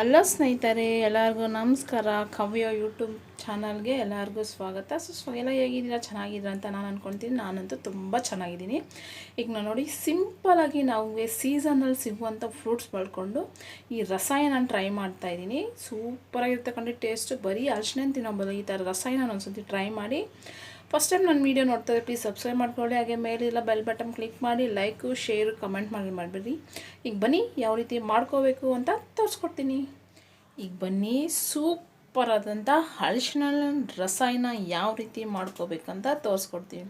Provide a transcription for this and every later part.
ಅಲ್ಲ ಸ್ನೇಹಿತರೆ, ಎಲ್ಲರಿಗೂ ನಮಸ್ಕಾರ. ಕವ್ಯ ಯೂಟ್ಯೂಬ್ ಚಾನಲ್ಗೆ ಎಲ್ಲರಿಗೂ ಸ್ವಾಗತ. ಸೊ ಸ್ವ ಎಲ್ಲ ಹೇಗಿದ್ದೀರಾ? ಚೆನ್ನಾಗಿದ್ದೀರಾ ಅಂತ ನಾನು ಅಂದ್ಕೊಳ್ತೀನಿ ನಾನಂತೂ ತುಂಬ ಚೆನ್ನಾಗಿದ್ದೀನಿ. ಈಗ ನಾನು ನೋಡಿ ಸಿಂಪಲಾಗಿ ನಾವು ಸೀಸನಲ್ಲಿ ಸಿಗುವಂಥ ಫ್ರೂಟ್ಸ್ ಬಳಕೊಂಡು ಈ ರಸಾಯನ ಟ್ರೈ ಮಾಡ್ತಾ ಇದ್ದೀನಿ. ಸೂಪರಾಗಿರ್ತಕ್ಕಂಥ ಟೇಸ್ಟು ಬರೀ ಅರ್ಶಿನ ತಿನ್ನೋಬೋದು ಈ ಥರ ರಸಾಯನ ಒಂದ್ಸತಿ ಟ್ರೈ ಮಾಡಿ ಫಸ್ಟ್ ಟೈಮ್ ನನ್ನ ವೀಡಿಯೋ ನೋಡ್ತಾ ಇದ್ರೆ ಪ್ಲೀಸ್ ಸಬ್ಸ್ಕ್ರೈಬ್ ಮಾಡ್ಕೊಳ್ಳಿ. ಹಾಗೆ ಮೇಲಿಲ್ಲ ಬೆಲ್ ಬಟನ್ ಕ್ಲಿಕ್ ಮಾಡಿ ಲೈಕು ಶೇರು ಕಮೆಂಟ್ ಮಾಡಿ ಮಾಡಬೇಡಿ ಈಗ ಬನ್ನಿ, ಯಾವ ರೀತಿ ಮಾಡ್ಕೋಬೇಕು ಅಂತ ತೋರಿಸ್ಕೊಡ್ತೀನಿ. ಈಗ ಬನ್ನಿ ಸೂಪರ್ ಆದಂಥ ಹಲಸಿನ ರಸಾಯನ ಯಾವ ರೀತಿ ಮಾಡ್ಕೋಬೇಕಂತ ತೋರಿಸ್ಕೊಡ್ತೀನಿ.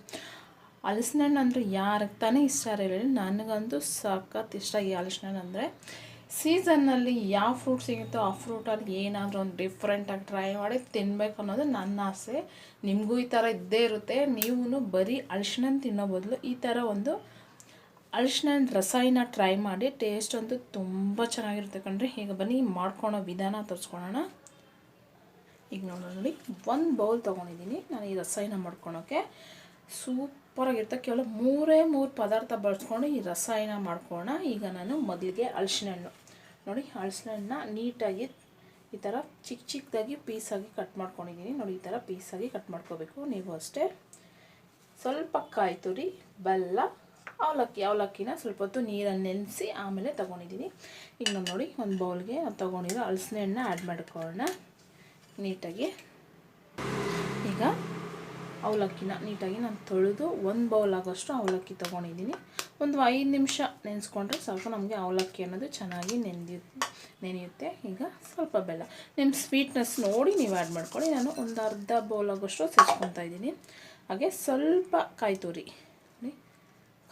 ಹಲಸಿನ ಹಣ್ಣು ಅಂದರೆ ಯಾರಿಗೆ ತಾನೇ ಇಷ್ಟ ಇರಲಿಲ್ಲ ನನಗಂತೂ ಸಖತ್ ಇಷ್ಟ ಈ ಹಲಸಿನ ಹಣ್ಣು ಅಂದರೆ. ಸೀಸನ್ನಲ್ಲಿ ಯಾವ ಫ್ರೂಟ್ ಸಿಗುತ್ತೋ ಆ ಫ್ರೂಟಲ್ಲಿ ಏನಾದರೂ ಒಂದು ಡಿಫ್ರೆಂಟಾಗಿ ಟ್ರೈ ಮಾಡಿ ತಿನ್ನಬೇಕು ಅನ್ನೋದು ನನ್ನ ಆಸೆ. ನಿಮಗೂ ಈ ಥರ ಇದ್ದೇ ಇರುತ್ತೆ. ನೀವು ಬರೀ ಹಲಸಿನ ತಿನ್ನೋ ಬದಲು ಈ ಥರ ಒಂದು ಅರಿಶಿನ ರಸಾಯನ ಟ್ರೈ ಮಾಡಿ ಟೇಸ್ಟ್ ಅಂತೂ ತುಂಬ ಚೆನ್ನಾಗಿರುತ್ತೆ ಕಣ್ರಿ. ಈಗ ಬನ್ನಿ ಮಾಡ್ಕೊಳೋ ವಿಧಾನ ತೋರಿಸ್ಕೊಳೋಣ ಈಗ ನೋಡೋಣ ನೋಡಿ, ಒಂದು ಬೌಲ್ ತೊಗೊಂಡಿದ್ದೀನಿ. ನಾನು ಈ ರಸಾಯನ ಮಾಡ್ಕೊಳೋಕ್ಕೆ ಸೂಪರಾಗಿರುತ್ತೆ ಕೇವಲ ಮೂರೇ ಮೂರು ಪದಾರ್ಥ ಬಳಸ್ಕೊಂಡು ಈ ರಸಾಯನ ಮಾಡ್ಕೊಳ್ಳೋಣ. ಈಗ ನಾನು ಮೊದಲಿಗೆ ಹಲಸಿನ ಹಣ್ಣು ನೋಡಿ ಹಲಸಿನ ಹಣ್ಣನ್ನ ನೀಟಾಗಿ ಈ ಥರ ಚಿಕ್ಕ ಚಿಕ್ಕದಾಗಿ ಪೀಸಾಗಿ ಕಟ್ ಮಾಡ್ಕೊಂಡಿದ್ದೀನಿ. ನೋಡಿ, ಈ ಥರ ಪೀಸಾಗಿ ಕಟ್ ಮಾಡ್ಕೋಬೇಕು. ನೀವು ಅಷ್ಟೇ ಸ್ವಲ್ಪ ಕಾಯಿ ತುರಿ, ಬೆಲ್ಲ, ಅವಲಕ್ಕಿ. ಅವಲಕ್ಕಿನ ಸ್ವಲ್ಪ ಹೊತ್ತು ನೀರನ್ನು ನೆನೆಸಿ ಆಮೇಲೆ ತೊಗೊಂಡಿದ್ದೀನಿ. ಈಗ ನಾನು ನೋಡಿ, ಒಂದು ಬೌಲ್ಗೆ ತೊಗೊಂಡಿರೋ ಹಲಸಿನ ಹಣ್ಣು ಆ್ಯಡ್ ಮಾಡ್ಕೊಳ್ಳೋಣ. ನೀಟಾಗಿ. ಈಗ ಅವಲಕ್ಕಿನ ನೀಟಾಗಿ ನಾನು ತೊಳೆದು ಒಂದು ಬೌಲ್ ಆಗೋಷ್ಟು ಅವಲಕ್ಕಿ ತೊಗೊಂಡಿದ್ದೀನಿ ಒಂದು ಐದು ನಿಮಿಷ ನೆನೆಸ್ಕೊಂಡ್ರೆ ಸ್ವಲ್ಪ ನಮಗೆ ಅವಲಕ್ಕಿ ಅನ್ನೋದು ಚೆನ್ನಾಗಿ ನೆನೆದಿ ನೆನೆಯುತ್ತೆ. ಈಗ ಸ್ವಲ್ಪ ಬೆಲ್ಲ. ನಿಮ್ಮ ಸ್ವೀಟ್ನೆಸ್ ನೋಡಿ ನೀವು ಆ್ಯಡ್ ಮಾಡ್ಕೊಳ್ಳಿ. ನಾನು ಒಂದು ಅರ್ಧ ಬೌಲ್ ಆಗೋಷ್ಟು ಸೇರಿಸ್ಕೊತಾ ಇದ್ದೀನಿ. ಹಾಗೆ ಸ್ವಲ್ಪ ಕಾಯಿ ತುರಿ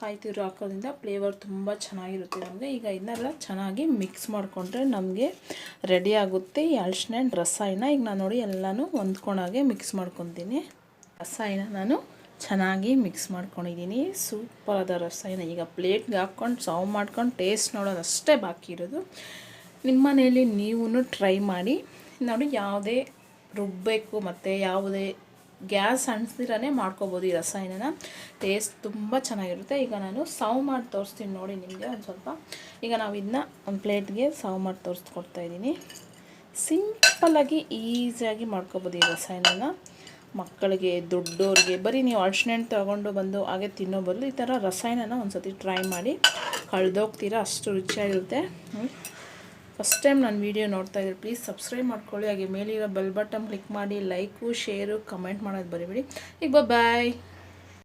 ಕಾಯಿ ತುರಿ ಹಾಕೋದ್ರಿಂದ ಫ್ಲೇವರ್ ತುಂಬ ಚೆನ್ನಾಗಿರುತ್ತೆ ನಮಗೆ. ಈಗ ಇದನ್ನೆಲ್ಲ ಚೆನ್ನಾಗಿ ಮಿಕ್ಸ್ ಮಾಡಿಕೊಂಡ್ರೆ ನಮಗೆ ರೆಡಿ ಆಗುತ್ತೆ ಅಳ್ಸಿನ ರಸಾಯನ. ಈಗ ನಾನು ನೋಡಿ ಎಲ್ಲನೂ ಹೊಂದ್ಕೊಂಡಾಗೆ ಮಿಕ್ಸ್ ಮಾಡ್ಕೊತೀನಿ. ರಸಾಯನ ನಾನು ಚೆನ್ನಾಗಿ ಮಿಕ್ಸ್ ಮಾಡ್ಕೊಂಡಿದ್ದೀನಿ. ಸೂಪರಾದ ರಸಾಯನ. ಈಗ ಪ್ಲೇಟ್ಗೆ ಹಾಕ್ಕೊಂಡು ಸರ್ವ್ ಮಾಡ್ಕೊಂಡು ಟೇಸ್ಟ್ ನೋಡೋದು ಅಷ್ಟೇ ಬಾಕಿ ಇರೋದು. ನಿಮ್ಮ ಮನೆಯಲ್ಲಿ ನೀವು ಟ್ರೈ ಮಾಡಿ. ನೋಡಿ ಯಾವುದೇ ರುಬ್ಬಬೇಕು ಮತ್ತು ಯಾವುದೇ ಗ್ಯಾಸ್ ಅಣಿಸ್ದಿರೇ ಮಾಡ್ಕೋಬೋದು ಈ ರಸಾಯನನ. ಟೇಸ್ಟ್ ತುಂಬ ಚೆನ್ನಾಗಿರುತ್ತೆ. ಈಗ ನಾನು ಸರ್ವ್ ಮಾಡಿ ತೋರಿಸ್ತೀನಿ ನೋಡಿ ನಿಮಗೆ ಒಂದು ಸ್ವಲ್ಪ. ಈಗ ನಾವು ಇದನ್ನ ಒಂದು ಪ್ಲೇಟ್ಗೆ ಸರ್ವ್ ಮಾಡಿ ತೋರಿಸ್ಕೊಡ್ತಾ ಇದ್ದೀನಿ. ಸಿಂಪಲ್ಲಾಗಿ ಈಸಿಯಾಗಿ ಮಾಡ್ಕೋಬೋದು ಈ ರಸಾಯನನ. ಮಕ್ಕಳಿಗೆ, ದೊಡ್ಡೋರಿಗೆ, ಬರೀ ನೀವು ಅರ್ಶಿನ ತಗೊಂಡು ಬಂದು ಹಾಗೆ ತಿನ್ನೋ ಬದಲು ಈ ಥರ ರಸಾಯನನ ಒಂದು ಸತಿ ಟ್ರೈ ಮಾಡಿ ಕಳೆದೋಗ್ತೀರಾ, ಅಷ್ಟು ರುಚಿಯಾಗಿರುತ್ತೆ. ಫಸ್ಟ್ ಟೈಮ್ ನಾನು ವೀಡಿಯೋ ನೋಡ್ತಾ ಇದ್ದೀನಿ ಪ್ಲೀಸ್ ಸಬ್ಸ್ಕ್ರೈಬ್ ಮಾಡ್ಕೊಳ್ಳಿ. ಹಾಗೆ ಮೇಲಿರೋ ಬೆಲ್ ಬಟನ್ ಕ್ಲಿಕ್ ಮಾಡಿ ಲೈಕು ಶೇರು ಕಮೆಂಟ್ ಮಾಡೋದು ಬರೀಬೇಡಿ ಈಗ ಬಾಯ್